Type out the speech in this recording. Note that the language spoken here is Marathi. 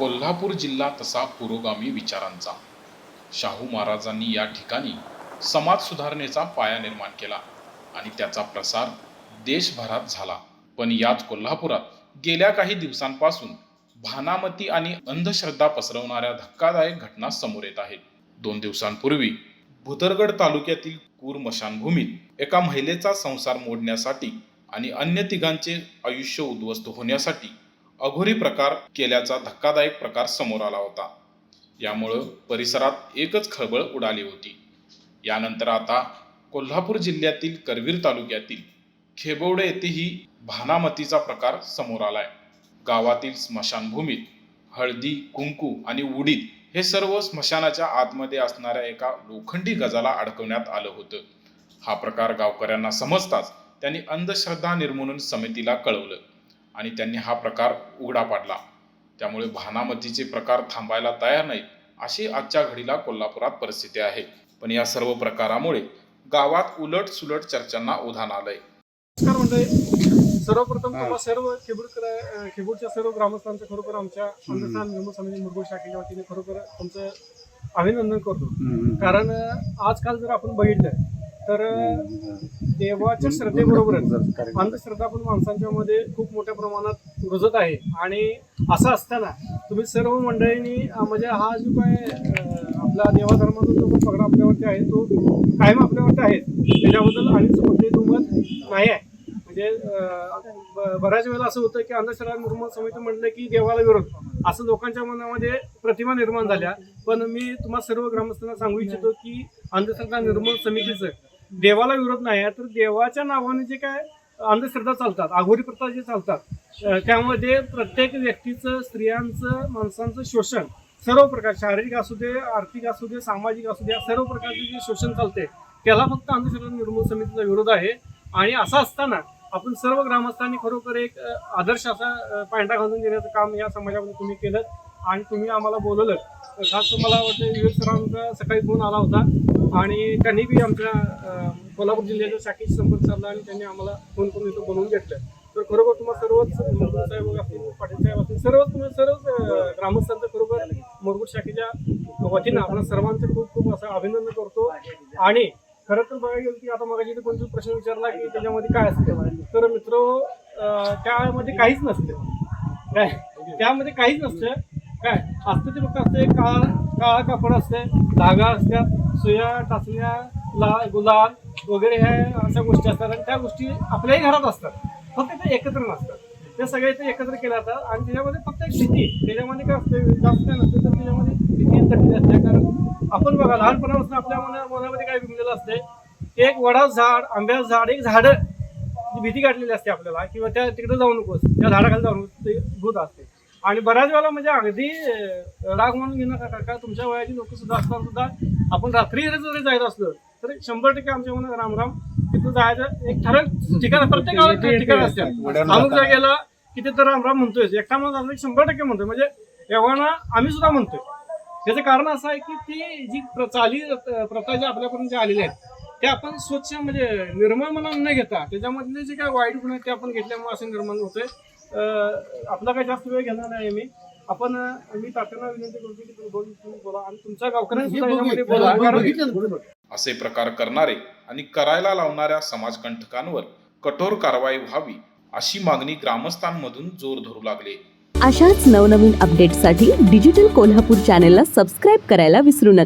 कोल्हापूर जिल्हा तसा पुरोगामी विचारांचा. शाहू महाराजांनी या ठिकाणी समाज सुधारणेचा पाया निर्माण केला आणि त्याचा प्रसार देशभरात झाला. पण याच कोल्हापुरात गेल्या काही दिवसांपासून भानामती आणि अंधश्रद्धा पसरवणाऱ्या धक्कादायक घटना समोर येत आहेत. दोन दिवसांपूर्वी भुदरगड तालुक्यातील कूर मशानभूमीत एका महिलेचा संसार मोडण्यासाठी आणि अन्य तिघांचे आयुष्य उद्ध्वस्त होण्यासाठी अघोरी प्रकार केल्याचा धक्कादायक प्रकार समोर आला होता. यामुळं परिसरात एकच खळबळ उडाली होती. यानंतर आता कोल्हापूर जिल्ह्यातील करवीर तालुक्यातील खेबवडे येथेही भानामतीचा प्रकार समोर आलाय. गावातील स्मशानभूमीत हळदी कुंकू आणि उडीद हे सर्व स्मशानाच्या आतमध्ये असणाऱ्या एका लोखंडी गजाला अडकवण्यात आलं होतं. हा प्रकार गावकऱ्यांना समजताच त्यांनी अंधश्रद्धा निर्मूलन समितीला कळवलं. आणि त्यांनी हा प्रकार उघडा पाडला. त्यामुळे भानामतीचे प्रकार थांबायला तयार नाहीत अशी आजच्या घडीला कोल्हापुरात परिस्थिती आहे. पण या सर्व प्रकारामुळे गावात उलट सुलट चर्चांना उधाण आलंय. नमस्कार मंडळी. सर्वप्रथम तुम्हाला सर्व खेबूडकर खेबूडच्या सर्व ग्रामस्थांचं खरोखर आमच्या अंधस्थान निर्मूल समिती मुरगुड शाखेच्या वतीने खरोखर तुमचं अभिनंदन करतो. कारण आजकाल जर आपण बघितलं तर देवाच्या श्रद्धेबरोबरच अंधश्रद्धा पण माणसांच्या मध्ये खूप मोठ्या प्रमाणात रुजत आहे. आणि असं असताना तुम्ही सर्व मंडळींनी म्हणजे हा जो काय आपला देवाधर्माचा जो पगडा आपल्यावरती आहे तो कायम आपल्यावरती आहे. त्याच्याबद्दल आणि कोणतेही दुमत नाही आहे. म्हणजे बऱ्याच वेळेला असं होतं की अंधश्रद्धा निर्मूल समिती म्हटलं की देवाला विरोध. असं लोकांच्या मनामध्ये प्रतिमा निर्माण झाल्या. पण मी तुम्हा सर्व ग्रामस्थांना सांगू इच्छितो की अंधश्रद्धा निर्मूल समितीचं देवाला विरोध नाही आहे तर देवाच्या नावाने जे काय अंधश्रद्धा चालतात आघोरी प्रथा जे चालतात त्यामध्ये प्रत्येक व्यक्तीचं स्त्रियांचं माणसांचं शोषण सर्व प्रकार शारीरिक असू दे आर्थिक असू दे सामाजिक असू दे या सर्व प्रकारचे जे शोषण चालते त्याला फक्त अंधश्रद्धा निर्मूल समितीचा विरोध आहे. आणि असं असताना आपण सर्व ग्रामस्थांनी खरोखर एक आदर्श असा पांढरा घालून देण्याचं काम या समाजामध्ये तुम्ही केलं. आणि तुम्ही आम्हाला बोलवलं. खास मला वाटतं विवेक सरांचा सकाळी फोन आला होता. आणि त्यांनी बी आमच्या कोल्हापूर जिल्ह्याच्या शाखेशी संपर्क साधला आणि त्यांनी आम्हाला फोन करून इथं बनवून घेतलं. तर खरोखर तुम्हाला सर्वच साहेब असतील पाटील साहेब असतील सर्वच तुम्ही सर्वच ग्रामस्थांचं खरोखर मुरगुड शाखेच्या वतीनं आपण सर्वांचं खूप खूप असं अभिनंदन करतो. आणि खरं तर बघायला गेलं की आता मग इथे कोणता प्रश्न विचारला की त्याच्यामध्ये काय असते? तर मित्र त्यामध्ये काहीच नसतं. काय? त्यामध्ये काहीच नसतं. काय? असतं ते फक्त असते काळा काळा कापड असते धागा असतात सुया टाचण्या ला गुलाल वगैरे ह्या अशा गोष्टी असतात. आणि त्या गोष्टी आपल्याही घरात असतात. फक्त ते एकत्र नसतात. ते सगळे इथे एकत्र केल्या जातात आणि त्याच्यामध्ये फक्त एक भीती त्याच्यामध्ये काय असते? जास्त काय नसते तर त्याच्यामध्ये भीती तटली असते. कारण आपण बघा लहानपणापासून आपल्या मना मनामध्ये काय बिंबलेलं असते? एक वडा झाड आंब्याचं झाड एक झाडं. भीती काढलेली असते आपल्याला. किंवा त्या तिकडे जाऊ नकोस. त्या झाडाखाली जाऊ नकोस. ते भूत असते. आणि बऱ्याच वेळेला म्हणजे अगदी राग म्हणून घेणं का का तुमच्या वयाची लोक सुद्धा असताना सुद्धा आपण रात्री जरी जायचं असलं तर शंभर टक्के आमच्या मनात रामराम तिथं जायचं एक ठराविक ठिकाण प्रत्येक गावात ठिकाण असते. अमुक जागेला की तिथं रामराम म्हणतोय एकटा की शंभर टक्के म्हणतोय. म्हणजे एव्हाना आम्ही सुद्धा म्हणतोय. त्याचं कारण असं आहे की ती जी चाली प्रथा ज्या आपल्यापर्यंत आलेल्या आहेत त्या आपण स्वच्छ म्हणजे निर्मळ मनानं न घेता त्याच्यामधले जे काय वाईट गुण आहेत ते आपण घेतल्यामुळे असं निर्माण होतोय. आपला काही जास्त वेळ घेणार नाही मी आपण मी तात्यांना विनंती करतो की तुम्ही दोन तुम्ही बोला आणि तुमच्या बोला. कारण असे प्रकार करणारे आणि करायला लावणाऱ्या समाजकंटकांवर कठोर कारवाई व्हावी अशी मागणी ग्रामस्थांमधून जोर धरू लागले. अशाच नवनवीन अपडेट्ससाठी डिजिटल कोल्हापूर चॅनेलला सबस्क्राईब करायला विसरू नका.